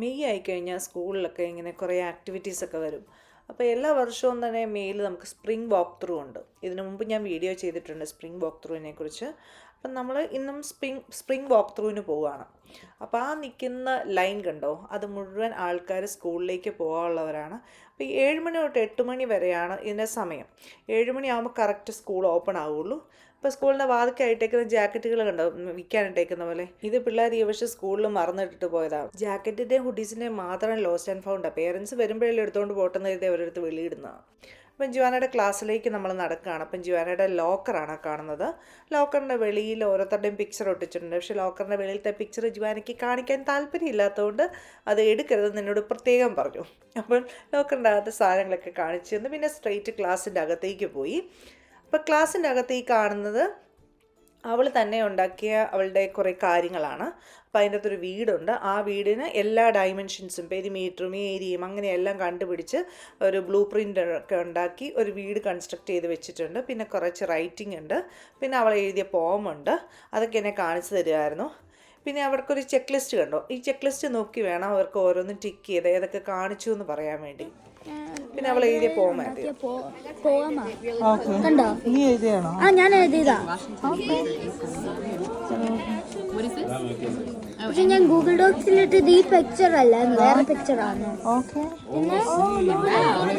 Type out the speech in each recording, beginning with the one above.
May ആയിക്കഴിഞ്ഞാൽ സ്കൂളിലൊക്കെ ഇങ്ങനെ കുറേ ആക്ടിവിറ്റീസൊക്കെ വരും. അപ്പോൾ എല്ലാ വർഷവും തന്നെ മെയ്യിൽ നമുക്ക് സ്പ്രിംഗ് വാക്ക് ത്രൂ ഉണ്ട്. ഇതിനു മുമ്പ് ഞാൻ വീഡിയോ ചെയ്തിട്ടുണ്ട് സ്പ്രിംഗ് വാക്ക് ത്രൂവിനെ കുറിച്ച്. അപ്പം നമ്മൾ ഇന്നും സ്പ്രിംഗ് സ്പ്രിംഗ് വാക്ക് ത്രൂവിന് പോവുകയാണ് അപ്പോൾ ആ നിൽക്കുന്ന ലൈൻ കണ്ടോ? അത് മുഴുവൻ ആൾക്കാർ സ്കൂളിലേക്ക് പോകാനുള്ളവരാണ്. അപ്പോൾ ഈ ഏഴ് മണി തൊട്ട് എട്ട് മണി വരെയാണ് ഇതിന്റെ സമയം. ഏഴ് മണി ആകുമ്പോൾ കറക്റ്റ് സ്കൂൾ ഓപ്പൺ ആവുള്ളൂ. ഇപ്പോൾ സ്കൂളിന്റെ വാതിക്കായിട്ടേക്കുന്ന ജാക്കറ്റുകൾ കണ്ടോ? ഉം, വിൽക്കാനിട്ടേക്കുന്ന പോലെ. ഇത് പിള്ളേർ ഈ വർഷം സ്കൂളിൽ മറന്നിട്ടിട്ട് പോയതാണ് ജാക്കറ്റിന്റെയും ഹുഡീസിന്റെയും മാത്രം ലോസ്റ്റ് ആൻഡ് ഫൗണ്ടാണ് പേരൻസ് വരുമ്പോഴല്ലേ എടുത്തുകൊണ്ട് പോട്ടെന്ന് കരുതി അവരെടുത്ത് വെളിയിടുന്നതാണ് അപ്പം ജുവാനയുടെ ക്ലാസ്സിലേക്ക് നമ്മൾ നടക്കുകയാണ്. അപ്പം ജുവാനയുടെ ലോക്കറാണ് കാണുന്നത്. ലോക്കറിന്റെ വെളിയിൽ ഓരോരുത്തരുടെയും പിക്ചർ ഒട്ടിച്ചിട്ടുണ്ട്. പക്ഷേ ലോക്കറിന്റെ വെളിയിലത്തെ പിക്ചർ ജുവാനയ്ക്ക് കാണിക്കാൻ താല്പര്യമില്ലാത്തതുകൊണ്ട് അത് എടുക്കരുത് എന്നോട് പ്രത്യേകം പറഞ്ഞു. അപ്പം ലോക്കറിന്റെ അകത്ത് സാധനങ്ങളൊക്കെ കാണിച്ചു തന്നു. പിന്നെ സ്ട്രെയിറ്റ് ക്ലാസ്സിന്റെ അകത്തേക്ക് പോയി. അപ്പോൾ ക്ലാസ്സിന്റെ അകത്ത് ഈ കാണുന്നത് അവൾ തന്നെ ഉണ്ടാക്കിയ അവളുടെ കുറേ കാര്യങ്ങളാണ്. അപ്പോൾ അതിന്റെ അകത്തൊരു വീടുണ്ട്. ആ വീടിന് എല്ലാ ഡയമെൻഷൻസും പെരിമീറ്ററും ഏരിയയും അങ്ങനെയെല്ലാം കണ്ടുപിടിച്ച് ഒരു ബ്ലൂ പ്രിന്റ് ഒക്കെ ഉണ്ടാക്കി ഒരു വീട് കൺസ്ട്രക്ട് ചെയ്ത് വെച്ചിട്ടുണ്ട്. പിന്നെ കുറച്ച് റൈറ്റിംഗ് ഉണ്ട്. പിന്നെ അവൾ എഴുതിയ പോമുണ്ട് അതൊക്കെ എന്നെ കാണിച്ചു തരുമായിരുന്നു പിന്നെ അവർക്കൊരു ചെക്ക് ലിസ്റ്റ് കണ്ടോ. ഈ ചെക്ക് ലിസ്റ്റ് നോക്കി വേണം അവർക്ക് ഓരോന്നും ടിക്ക് ചെയ്ത് ഏതൊക്കെ കാണിച്ചു എന്ന് പറയാൻ വേണ്ടി. പിന്നെ അവൾ എഴുതിയ പോവാൻ പോവാമാ ഓക്കെ. കണ്ടോ? നീ എഴുതിയാണോ ആ ഞാൻ എഴുതിയതാ. പക്ഷെ ഞാൻ ഗൂഗിൾ ഡോക്സിലിട്ട് ഇത് ഈ പിക്ചർ അല്ല വേറെ പിക്ചർ ആണ്.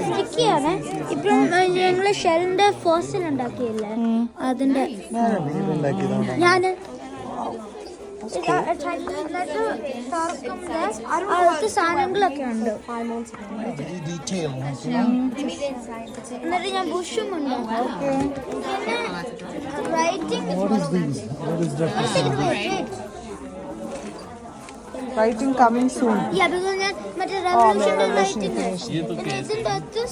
സ്റ്റിക്കിയാണ് ഇപ്പം ഞങ്ങൾ ഷെല്ലിന്റെ ഫോസിൽ ഉണ്ടാക്കിയില്ലേ? അതിന്റെ ഞാൻ അടുത്ത സാധനങ്ങളൊക്കെ ഉണ്ട്. എന്നിട്ട് ഞാൻ ബുഷും ഉണ്ട് പിന്നെ റൈറ്റിംഗ് റൈറ്റിംഗ് കമ്മിങ് സൂൺ പിന്നെ അകത്ത്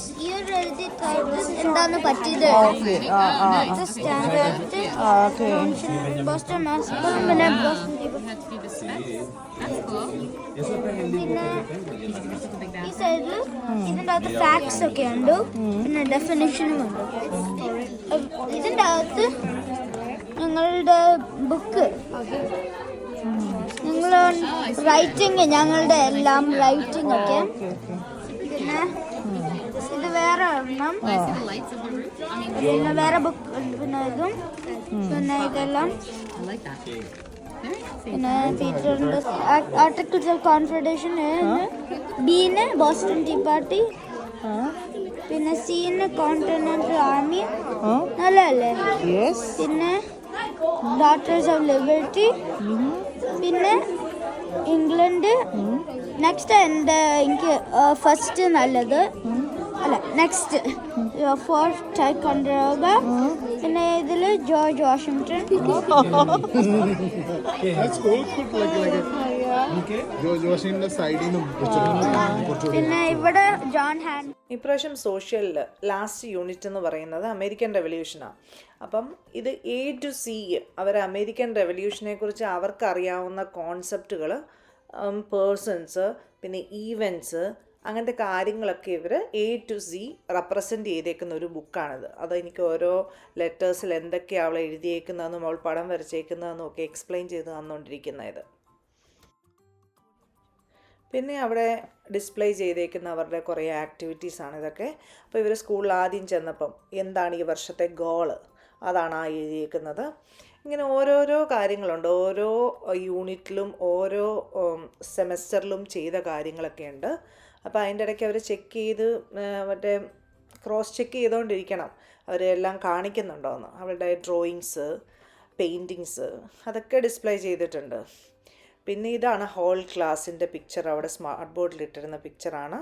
എന്താണ് പറ്റിയത്? ബോസ്റ്റൺ പിന്നെ പിന്നെ ഈ സൈഡിൽ ഫാക്ട്സ് ഒക്കെ ഉണ്ട് പിന്നെ ഡെഫിനേഷനും ഉണ്ട് ഇതിന്റെ ഇതിന്റെ അകത്ത് ഞങ്ങളുടെ ബുക്ക് റൈറ്റിംഗ് ഞങ്ങളുടെ എല്ലാം റൈറ്റിംഗ് ഒക്കെ. പിന്നെ ഇത് വേറെ ഒരെണ്ണം. പിന്നെ വേറെ ബുക്ക് പിന്നെ ഇതും. പിന്നെ ഇതെല്ലാം. പിന്നെ പീറ്ററിന്റെ ആർട്ടിക്കിൾസ് ഓഫ് കോൺഫെഡേഷൻ ബീന് ബോസ്റ്റൺ ടീ പാർട്ടി പിന്നെ സീന് കോണ്ടിനെന്റൽ ആർമി നല്ലതല്ലേ? പിന്നെ ഡോക്ടേഴ്സ് ഓഫ് ലിബർട്ടി പിന്നെ ഇംഗ്ലണ്ട്. നെക്സ്റ്റ് എന്റെ എനിക്ക് ഫസ്റ്റ് നല്ലത്. അല്ല നെക്സ്റ്റ് ഫോർത്ത് കൊണ്ടുപോവുക പിന്നെ ഇതിൽ ജോർജ് വാഷിങ്ടൺ. സൈഡിൽ നിന്നും പിന്നെ ഇവിടെ ജോൺ ഹാൻഡ് ഇപ്രാവശ്യം സോഷ്യലിൽ ലാസ്റ്റ് യൂണിറ്റ് എന്ന് പറയുന്നത് അമേരിക്കൻ റെവല്യൂഷനാണ് അപ്പം ഇത് എ ടു സി അവർ അമേരിക്കൻ റെവല്യൂഷനെ കുറിച്ച് അവർക്ക് അറിയാവുന്ന കോൺസെപ്റ്റുകൾ പേഴ്സൺസ് പിന്നെ ഈവന്റ്സ് അങ്ങനത്തെ കാര്യങ്ങളൊക്കെ ഇവർ എ ടു സി റെപ്രസെന്റ് ചെയ്തേക്കുന്ന ഒരു ബുക്കാണിത് അത് എനിക്ക് ഓരോ ലെറ്റേഴ്സിൽ എന്തൊക്കെയാണ് അവൾ എഴുതിയേക്കുന്നതെന്നും അവൾ പടം വരച്ചേക്കുന്നതെന്നും ഒക്കെ എക്സ്പ്ലെയിൻ ചെയ്ത് തന്നുകൊണ്ടിരിക്കുന്ന ഇത്. പിന്നെ അവിടെ ഡിസ്പ്ലേ ചെയ്തേക്കുന്ന അവരുടെ കുറേ ആക്ടിവിറ്റീസാണ് ഇതൊക്കെ. അപ്പോൾ ഇവർ സ്കൂളിൽ ആദ്യം ചെന്നപ്പം എന്താണ് ഈ വർഷത്തെ ഗോൾ അതാണ് ആ എഴുതിയേക്കുന്നത്. ഇങ്ങനെ ഓരോരോ കാര്യങ്ങളുണ്ട്. ഓരോ യൂണിറ്റിലും ഓരോ സെമസ്റ്ററിലും ചെയ്ത കാര്യങ്ങളൊക്കെ ഉണ്ട്. അപ്പോൾ അതിന്റെ ഇടയ്ക്ക് അവർ ചെക്ക് ചെയ്ത് മറ്റേ ക്രോസ് ചെക്ക് ചെയ്തുകൊണ്ടിരിക്കണം അവരെല്ലാം കാണിക്കുന്നുണ്ടോയെന്ന് അവരുടെ ഡ്രോയിങ്സ് പെയിന്റിങ്സ് അതൊക്കെ ഡിസ്പ്ലേ ചെയ്തിട്ടുണ്ട്. പിന്നെ ഇതാണ് ഹോൾ ക്ലാസ്സിന്റെ പിക്ചർ അവിടെ സ്മാർട്ട് ബോർഡിൽ ഇട്ടിരുന്ന പിക്ചറാണ്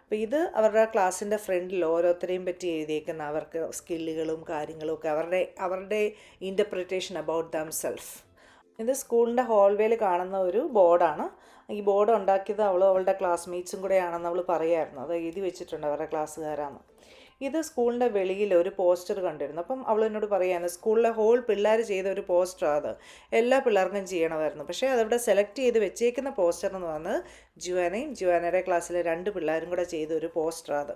അപ്പോൾ ഇത് അവരുടെ ക്ലാസ്സിന്റെ ഫ്രണ്ടിൽ ഓരോരുത്തരെയും പറ്റി എഴുതിയേക്കുന്ന അവർക്ക് സ്കില്ലുകളും കാര്യങ്ങളും ഒക്കെ അവരുടെ അവരുടെ ഇന്റർപ്രിറ്റേഷൻ അബൌട്ട് ദം സെൽഫ് ഇത് സ്കൂളിന്റെ ഹോൾവേയിൽ കാണുന്ന ഒരു ബോർഡാണ് ഈ ബോർഡ് ഉണ്ടാക്കിയത് അവൾ അവളുടെ ക്ലാസ്മേറ്റ്സും കൂടെയാണെന്ന് അവൾ പറയായിരുന്നു. അത് എഴുതി വെച്ചിട്ടുണ്ട് അവരുടെ ക്ലാസ്സുകാരാന്ന് ഇത് സ്കൂളിന്റെ വെളിയിൽ ഒരു പോസ്റ്റർ കണ്ടിരുന്നു. അപ്പം അവൾ എന്നോട് പറയാണ് സ്കൂളിലെ ഹോൾ പിള്ളേർ ചെയ്ത ഒരു പോസ്റ്റർ അത്. എല്ലാ പിള്ളേർക്കും ചെയ്യണമായിരുന്നു. പക്ഷേ അതവിടെ സെലക്ട് ചെയ്ത് വെച്ചേക്കുന്ന പോസ്റ്റർ എന്ന് പറഞ്ഞത് ജുവാനയും ജുവാനയുടെ ക്ലാസ്സിലെ രണ്ട് പിള്ളേരും കൂടെ ചെയ്ത ഒരു പോസ്റ്റർ അത്.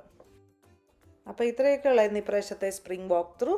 അപ്പോൾ ഇത്രയൊക്കെ ഉള്ളായിരുന്നു ഇപ്രാവശ്യത്തെ സ്പ്രിംഗ് വാക്ക് ത്രൂ